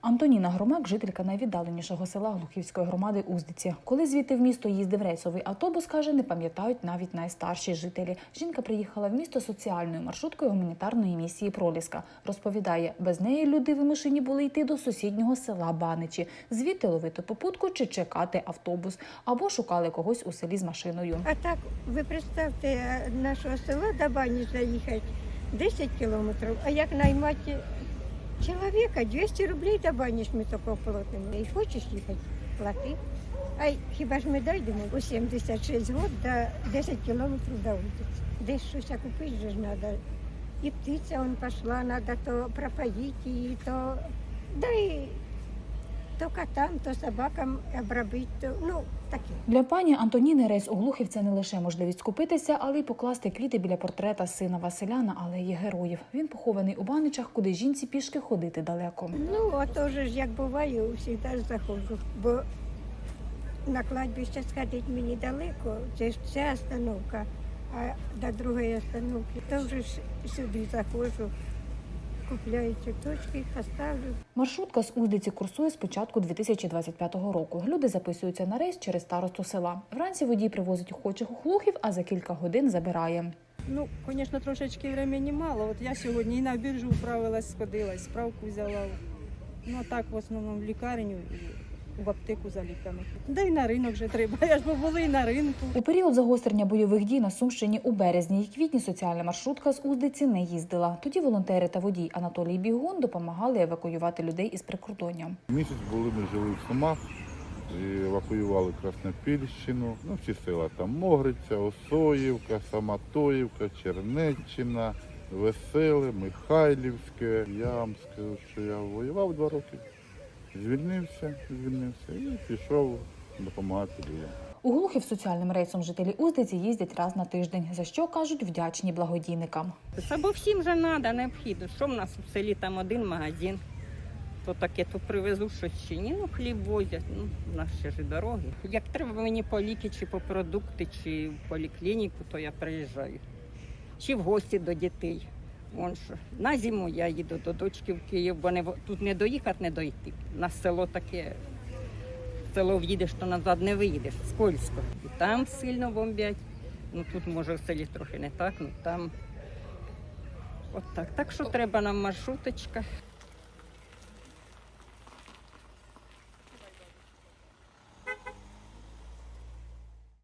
Антоніна Громак, жителька найвіддаленішого села Глухівської громади Уздиці. Коли звідти в місто їздив рейсовий автобус, каже, не пам'ятають навіть найстарші жителі. Жінка приїхала в місто соціальною маршруткою гуманітарної місії Проліска. Розповідає, без неї люди вимушені були йти до сусіднього села Баничі, звідти ловити попутку чи чекати автобус, або шукали когось у селі з машиною. А так, ви представте, нашого села до бані заїхати 10 кілометрів, а як наймати чоловіка 200 рублей добаніш ми такого платимо. І хочеш їхати, плати. А хіба ж ми дійдемо у 76 років до 10 кілометрів до вулиці. Десь щось купити ж треба. І птиця он пішла, треба то пропаїти її, то да і то котам, то собакам обробити, то, ну, таке. Для пані Антоніни рейс у Глухів це не лише можливість купитися, але й покласти квіти біля портрета сина Василя на алеї героїв. Він похований у Баничах, куди жінці пішки ходити далеко. Ну, а то ж як буває, завжди заходжу, бо на кладбище сходити мені далеко, це ж ця остановка, а до другої остановки, то вже сюди заходжу, купляю цвіточки, їх оставлю. Маршрутка з Уздиці курсує з початку 2025 року. Люди записуються на рейс через старосту села. Вранці водій привозить охочих ухлухів, а за кілька годин забирає. Ну, звісно, трошечки времени мало. От я сьогодні і на біржу вправилась, сходила, справку взяла. Ну, а так в основному в лікарню в аптеку за ліками. Да й на ринок вже треба. Я ж бо були і на ринку. У період загострення бойових дій на Сумщині у березні і квітні соціальна маршрутка з Уздиці не їздила. Тоді волонтери та водій Анатолій Бігун допомагали евакуювати людей із прикордоння. Місяць були ми жили в Сумах, і евакуювали Краснопільщину, ну всі села там Могриця, Осоївка, Саматоївка, Чернеччина, Веселе, Михайлівське. Я вам скажу, що я воював два роки. Звільнився, звільнився і пішов допомагати людям. У Глухів соціальним рейсом жителі Уздиці їздять раз на тиждень, за що кажуть вдячні благодійникам. Це бо всім же треба, необхідно. Що в нас в селі там один магазин, то таке, то привезу щось чи ні, ну хліб возять, ну в нас ще ж і дороги. Як треба мені по ліки, чи по продукти, чи в поліклініку, то я приїжджаю. Чи в гості до дітей. Вон що. На зиму я їду до дочки в Київ, бо не, тут не доїхати, не дойти. У нас село таке. Село в'їдеш, то назад не виїдеш, скользко. І там сильно бомбять. Ну тут може в селі трохи не так, ну там От так. Так що треба нам маршруточка.